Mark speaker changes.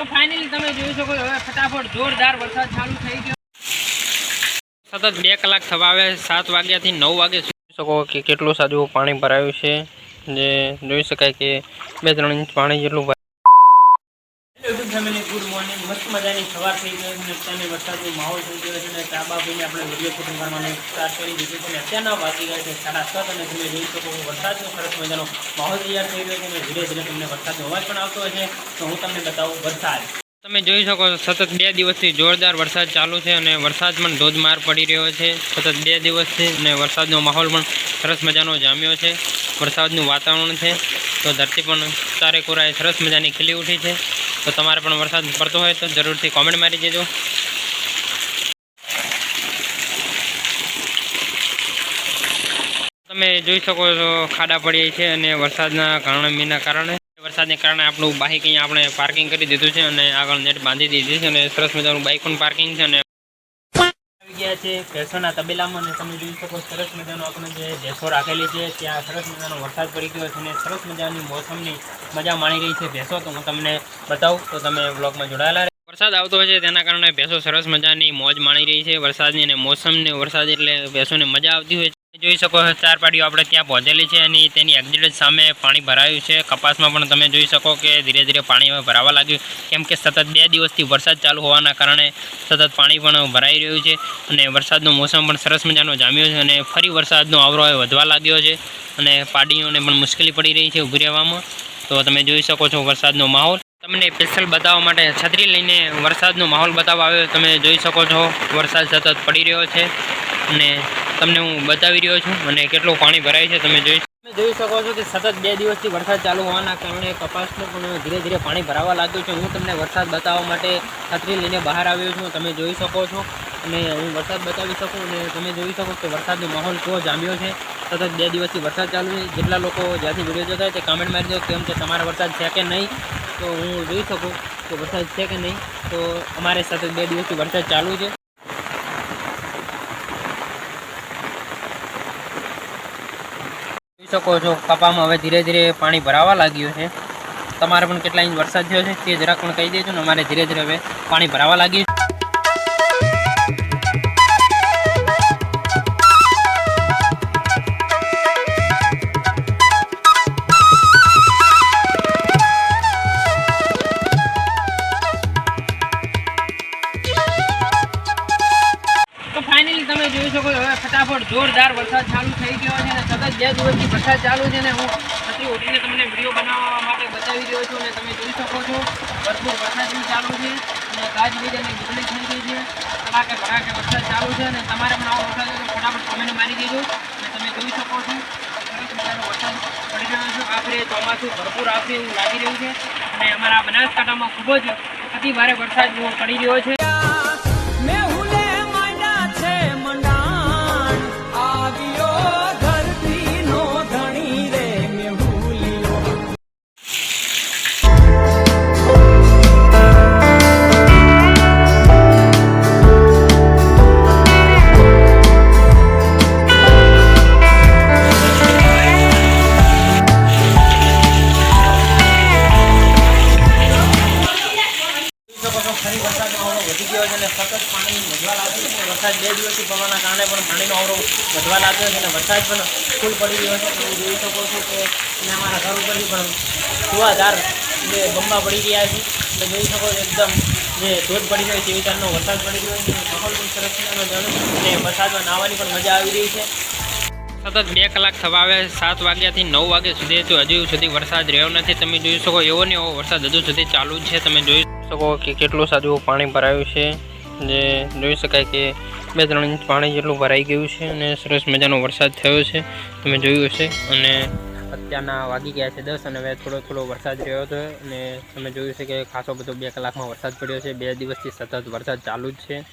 Speaker 1: તો ફાઇનલી તમે જોઈ શકો હવે ફટાફટ જોરદાર વરસાદ ચાલુ થઈ ગયો. સતત બે કલાક થવા આવે સાત વાગ્યાથી નવ વાગે જોઈ શકો કે કેટલું સાદું પાણી ભરાયું છે. જે જોઈ શકાય કે બે ત્રણ ઇંચ પાણી જેટલું મોર્નિંગ મસ્ત મજાની સવાર થઈ ગઈ છે અત્યારે વરસાદનો માહોલ થઈ ગયો છે અને ચા બા આપણે વીડિયો શૂટિંગ કરવાનું સ્ટાર્ટ કરી દીધું છે અને અત્યારના વાગી ગયા છે સાડા સાત અને તમે જોઈ શકો વરસાદનો સરસ મજાનો માહોલ તૈયાર થઈ ગયો છે અને ધીરે ધીરે તમને વરસાદનો અવાજ પણ આવતો હશે. તો હું તમને બતાવું વરસાદ. તમે જોઈ શકો સતત બે દિવસથી જોરદાર વરસાદ ચાલુ છે અને વરસાદ પણ ધોધમાર પડી રહ્યો છે. સતત બે દિવસથી અને વરસાદનો માહોલ પણ સરસ મજાનો જામ્યો છે. વરસાદનું વાતાવરણ છે. તો ધરતી પણ ચારે કોરાએ સરસ મજાની ખીલી ઉઠી છે. તો તમારે પણ વરસાદ પડતો હોય તો જરૂરથી કોમેન્ટ મારી દેજો. તમે જોઈ શકો છો ખાડા પડી છે અને વરસાદના કારણે કારણે. વરસાદને કારણે આપણું બાઇક અહીંયા આપણે પાર્કિંગ કરી દીધું છે અને આગળ નેટ બાંધી દીધી છે અને સરસ મજાનું બાઇક પણ પાર્કિંગ છે અને ગયા છે ભેંસોના તબેલામાં અને તમે જોઈ શકો સરસ મજાનો આપણે જે ભેંસો રાખેલી છે, ત્યાં સરસ મજાનો વરસાદ પડી ગયો છે અને સરસ મજાની મોસમની મજા માણી રહી છે. ભેંસો તો હું તમને બતાવું, તો તમે બ્લોગમાં જોડાયેલા વરસાદ આવતો છે, તેના કારણે ભેંસો સરસ મજાની મોજ માણી રહી છે. વરસાદની અને મોસમની વરસાદ એટલે ભેંસોને મજા આવતી હોય છે. જોઈ શકો ચાર પાડીઓ આપણે ત્યાં પહોંચેલી છે અને તેની એક્ઝિટ સામે પાણી ભરાયું છે. કપાસમાં પણ તમે જોઈ શકો કે ધીરે ધીરે પાણી હવે ભરાવા લાગ્યું. કેમ કે સતત બે દિવસથી વરસાદ ચાલુ હોવાના કારણે સતત પાણી પણ ભરાઈ રહ્યું છે અને વરસાદનો મોસમ પણ સરસ મજાનો જામ્યો છે અને ફરી વરસાદનો આવરો હવે વધવા લાગ્યો છે અને પાડીઓને પણ મુશ્કેલી પડી રહી છે ઊભી રહેવામાં. તો તમે જોઈ શકો છો વરસાદનો માહોલ. તમને સ્પેશિયલ બતાવવા માટે છત્રી લઈને વરસાદનો માહોલ બતાવવા આવ્યો. તમે જોઈ શકો છો વરસાદ સતત પડી રહ્યો છે અને તમને હું બતાવી રહ્યો છું. અને કેટલું પાણી ભરાય છે તમે જોઈ તમે જોઈ શકો છો કે સતત બે દિવસથી વરસાદ ચાલુ હોવાના કારણે કપાસનું પણ ધીરે ધીરે પાણી ભરાવા લાગ્યું છે. હું તમને વરસાદ બતાવવા માટે છત્રી લઈને બહાર આવ્યો છું. તમે જોઈ શકો છો. અને હું વરસાદ બતાવી શકું અને તમે જોઈ શકો કે વરસાદનો માહોલ કેવો જામ્યો છે. સતત બે દિવસથી વરસાદ ચાલુ છે. જેટલા લોકો જ્યાંથી વીડિયો જોતા હોય તે કમેન્ટ મારી દો કેમ કે તમારા વરસાદ છે કે નહીં. તો હું જોઈ શકું કે વરસાદ છે કે નહીં. તો અમારે સતત બે દિવસથી વરસાદ ચાલુ છે. શકો છો. કપામાં હવે ધીરે ધીરે પાણી ભરાવા લાગ્યું છે. તમારે પણ કેટલા ઇંચ વરસાદ થયો છે તે જરાક પણ કહી દેજો ને અમારે ધીરે ધીરે હવે પાણી ભરાવા લાગ્યું છે. ફટાફટ જોરદાર વરસાદ ચાલુ થઈ ગયો છે અને સતત બે દિવસથી વરસાદ ચાલુ છે ને હું પછી ઉઠીને તમને વીડિયો બનાવવા માટે બતાવી રહ્યો છું અને તમે જોઈ શકો છો, ભરપૂર વરસાદ ચાલુ છે અને ગાજવીજ અને વીજળી થઈ ગઈ છે. કડાકે કડાકે વરસાદ ચાલુ છે અને તમારે પણ આવો વરસાદ તો ફટાફટ કોમેન્ટ મારી દેજો અને તમે જોઈ શકો છો સરસ મજાનો વરસાદ પડી રહ્યો છે. આખરે ચોમાસું ભરપૂર આવશે એવું લાગી રહ્યું છે અને અમારા બનાસકાંઠામાં ખૂબ જ અતિ ભારે વરસાદ પડી રહ્યો છે.
Speaker 2: છો
Speaker 1: વરસાદનો આવરો વધી ગયો છે અને સતત પાણી વધવા લાગ્યું છે. વરસાદ બે દિવસથી પડવાના કારણે પણ પાણીનો આવરો વધવા લાગ્યો છે અને વરસાદ પણ ફૂલ પડી ગયો છે. તમે જોઈ શકો છો કે અને અમારા ઘર ઉપરથી પણ ધુવાધાર જે બંબા પડી ગયા છે. તમે જોઈ શકો છો એકદમ જે ધોધ પડી ગયો એવી રીતનો વરસાદ પડી ગયો છે. માહોલ પણ સરસ છે અને વરસાદમાં નાહવાની પણ મજા આવી રહી છે. સતત બે કલાક થવા આવે, સાત વાગ્યાથી નવ વાગ્યા સુધી તો હજુ સુધી વરસાદ રહ્યો નથી. તમે જોઈ શકો એવો ને એવો વરસાદ હજુ સુધી ચાલુ છે. તમે જોઈ શકો કે કેટલું સારું પાણી ભરાયું છે. જે જોઈ શકાય કે બે ત્રણ ઇંચ પાણી જેટલું ભરાઈ ગયું છે અને સરસ મજાનો વરસાદ થયો છે. તમે જોયું હશે. અને અત્યારના વાગી ગયા છે દસ અને હવે થોડો થોડો વરસાદ રહ્યો હતો અને તમે જોયું છે કે ખાસો બધો બે કલાકમાં વરસાદ પડ્યો છે. બે દિવસથી સતત વરસાદ ચાલુ જ છે.